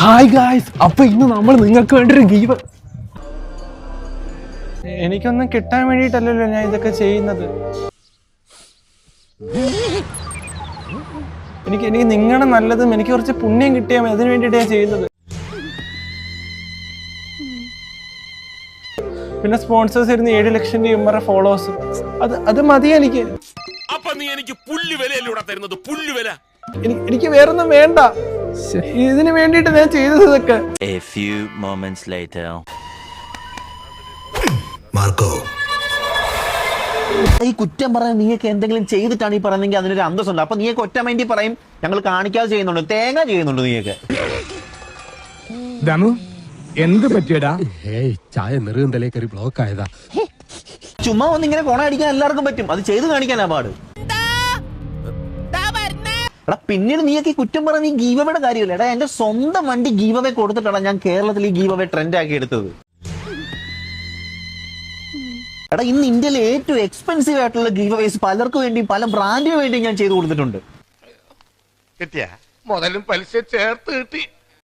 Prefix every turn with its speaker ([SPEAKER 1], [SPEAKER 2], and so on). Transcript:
[SPEAKER 1] Hi guys അപ്പൊ ഇന്ന് നമ്മൾ നിങ്ങൾക്ക് വേണ്ടി ഒരു ഗീവ് എനിക്കൊന്നും കിട്ടാൻ വേണ്ടിയിട്ടല്ലല്ലോ ഞാൻ ഇതൊക്കെ ചെയ്യുന്നത്. എനിക്ക് എനിക്ക് നിങ്ങളുടെ നല്ലതും എനിക്ക് കുറച്ച് പുണ്യം കിട്ടിയാൽ മതി. അതിനു വേണ്ടിയിട്ട് ഞാൻ ചെയ്യുന്നത്. പിന്നെ സ്പോൺസേഴ്സ് ഇരുന്ന് ഏഴ് ലക്ഷം രൂപ ഫോളോവേഴ്സ് അത് അത് മതി എനിക്ക്.
[SPEAKER 2] അപ്പൊ നീ എനിക്ക് പുല്ല് വിലയല്ലൂടെ തരുന്നത്? പുല്ല് വില.
[SPEAKER 1] എനിക്ക് എനിക്ക് വേറൊന്നും വേണ്ട. ഇതിന് വേണ്ടിട്ട് ഞാൻ ചെയ്തത് ഇതൊക്കെ
[SPEAKER 3] A few moments later.
[SPEAKER 4] Marco.
[SPEAKER 5] ഈ കുറ്റം പറയാൻ നീയൊക്കെ എന്തെങ്കിലും ചെയ്തിട്ടാണ് ഈ പറയുന്നെങ്കിൽ അതിനൊരു അന്തസ്സുണ്ട്. അപ്പൊ നീയൊക്കെ ഒറ്റ മൈൻഡി പറയും ഞങ്ങൾ കാണിക്കാതെ ചെയ്യുന്നുണ്ട്. തേങ്ങ ചെയ്യുന്നുണ്ട് നീയൊക്കെ.
[SPEAKER 6] ദമു എന്ത് പറ്റിയടാ?
[SPEAKER 7] ഏയ് ചായ നെറുകന്തലേ കയറി ബ്ലോക്ക് ആയതാ.
[SPEAKER 5] ചുമ്മാ ഒന്ന് ഇങ്ങനെ കൊണ അടിക്കാൻ എല്ലാവർക്കും പറ്റും. അത് ചെയ്ത് കാണിക്കാനാ പാട്. എടാ പിന്നീട് നീയൊക്കെ കുറ്റം പറഞ്ഞ നീ ഗീവയുടെ കാര്യമില്ല? എടാ എന്റെ സ്വന്തം വണ്ടി ഗീവവേ കൊടുത്തിട്ടാണ് ഞാൻ കേരളത്തിൽ ഈ ഗീവവേ ട്രെൻഡ് ആക്കി എടുത്തത്. എടാ ഇന്ന് ഇന്ത്യയിലെ ഏറ്റവും എക്സ്പെൻസീവ് ആയിട്ടുള്ള ഗീവവേസ് പലർക്കും വേണ്ടി പല ബ്രാൻഡിന് വേണ്ടി ഞാൻ ചെയ്തു കൊടുത്തിട്ടുണ്ട്.
[SPEAKER 2] കിട്ടിയ? മുതലും പലിശ ചേർത്ത് കിട്ടി.